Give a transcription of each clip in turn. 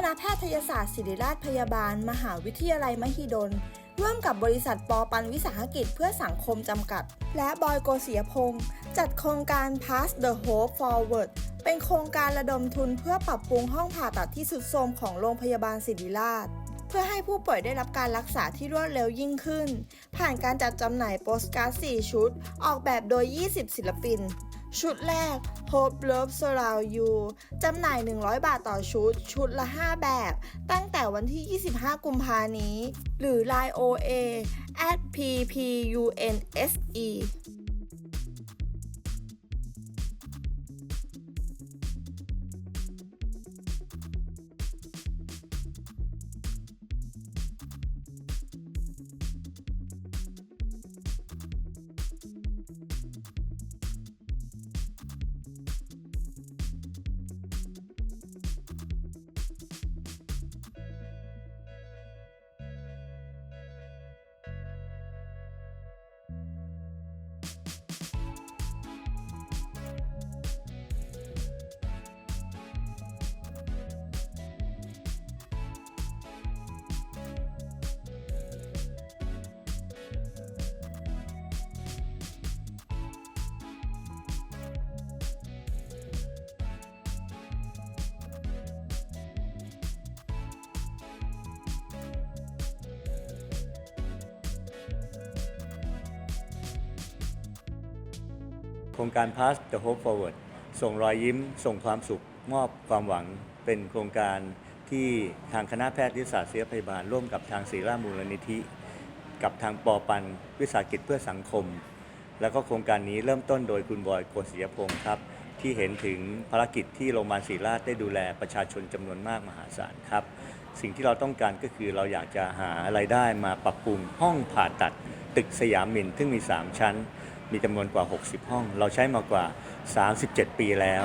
คณะแพทยศาสตร์ศิริราชพยาบาล มหาวิทยาลัยมหิดล ร่วมกับบริษัทปอปันวิสาหกิจเพื่อสังคมจำกัด และบอยโกเสียพงศ์จัดโครงการ Pass the Hope Forward เป็นโครงการระดมทุนเพื่อปรับปรุงห้องผ่าตัดที่สุดโทรมของโรงพยาบาลศิริราช เพื่อให้ผู้ป่วยได้รับการรักษาที่รวดเร็วยิ่งขึ้น ผ่านการจัดจำหน่ายโปสการ์ด4ชุด ออกแบบโดย 20 ศิลปิน ชุดแรก Hope Love Surround You จำหน่าย 100 บาทต่อชุด ชุดละ 5 แบบ ตั้งแต่วันที่ 25 กุมภานี้ หรือ Line OA at ppUNSE โครงการ Pass the Hope Forward ส่งรอยยิ้ม ส่งความสุข มอบความหวัง เป็นโครงการที่ทางคณะแพทยศาสตร์ศิริพยาบาล ร่วมกับทางศิริราชมูลนิธิ กับทางปอปัน วิสาหกิจเพื่อสังคม แล้วก็โครงการนี้เริ่มต้นโดยคุณบอยโกศิยพงศ์ครับ ที่เห็นถึงภารกิจที่โรงพยาบาลศิริราชได้ดูแลประชาชนจำนวนมากมหาศาลครับ สิ่งที่เราต้องการก็คือเราอยากจะหาไรายได้มาปรับปรุงห้องผ่าตัด ตึกสยามมินซึ่งมี 3 ชั้น มีจำนวนกว่า 60 ห้อง เราใช้มากว่า 37 ปีแล้ว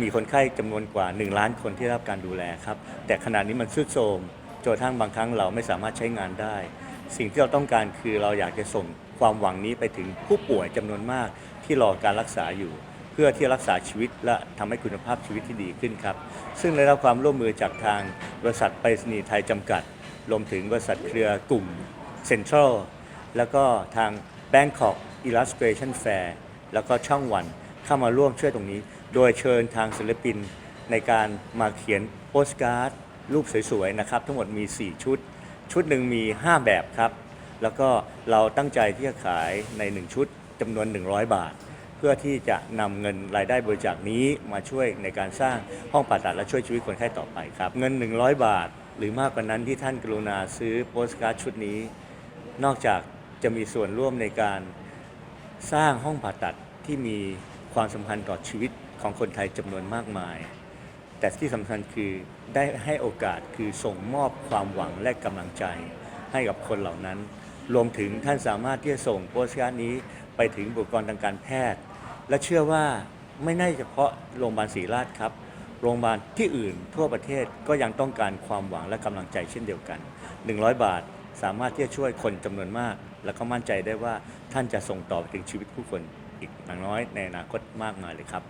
มีคนไข้จำนวนกว่า 1 ล้านคนที่รับการดูแลครับ แต่ขณะนี้มันทรุดโทรมจนทั่งบางครั้งเราไม่สามารถใช้งานได้ สิ่งที่เราต้องการคือเราอยากจะส่งความหวังนี้ไปถึงผู้ป่วยจำนวนมากที่รอการรักษาอยู่ เพื่อที่รักษาชีวิตและทำให้คุณภาพชีวิตที่ดีขึ้นครับ ซึ่งได้รับความร่วมมือจากทางบริษัทไปรษณีย์ไทยจำกัด รวมถึงบริษัทเครือกลุ่มเซ็นทรัลแล้วก็ทาง Bangkok Illustration Fair แล้วก็ช่องวันเข้ามาร่วมช่วยตรงนี้ โดยเชิญทางศิลปินในการมาเขียนโปสการ์ดรูปสวยๆนะครับ ทั้งหมดมี 4 ชุด ชุดหนึ่งมี 5 แบบครับ แล้วก็เราตั้งใจที่จะขายใน 1 ชุดจำนวน 100 บาท เพื่อที่จะนำเงินรายได้บริจาคนี้มาช่วยในการสร้างห้องผ่าตัดและช่วยชีวิตคนไข้ต่อไปครับ เงิน 100 บาท หรือมากกว่านั้นที่ท่านกรุณาซื้อโปสการ์ดชุดนี้ นอกจากจะมีส่วนร่วมในการ สร้างห้องผ่าตัดที่มีความสำคัญต่อชีวิตของคนไทยจำนวนมากมาย แต่ที่สำคัญคือได้ให้โอกาสคือส่งมอบความหวังและกำลังใจให้กับคนเหล่านั้น รวมถึงท่านสามารถที่จะส่งโปสการ์ดนี้ไปถึงบุคลากรทางการแพทย์ และเชื่อว่าไม่น่าเฉพาะโรงพยาบาลศรีราชครับโรงพยาบาลที่อื่นทั่วประเทศก็ยังต้องการความหวังและกำลังใจเช่นเดียวกัน 100 บาท สามารถที่จะช่วยคนจำนวนมาก และก็มั่นใจได้ว่าท่านจะส่งต่อไปถึงชีวิตผู้คนอีกอย่างน้อยในอนาคตมากมายเลยครับ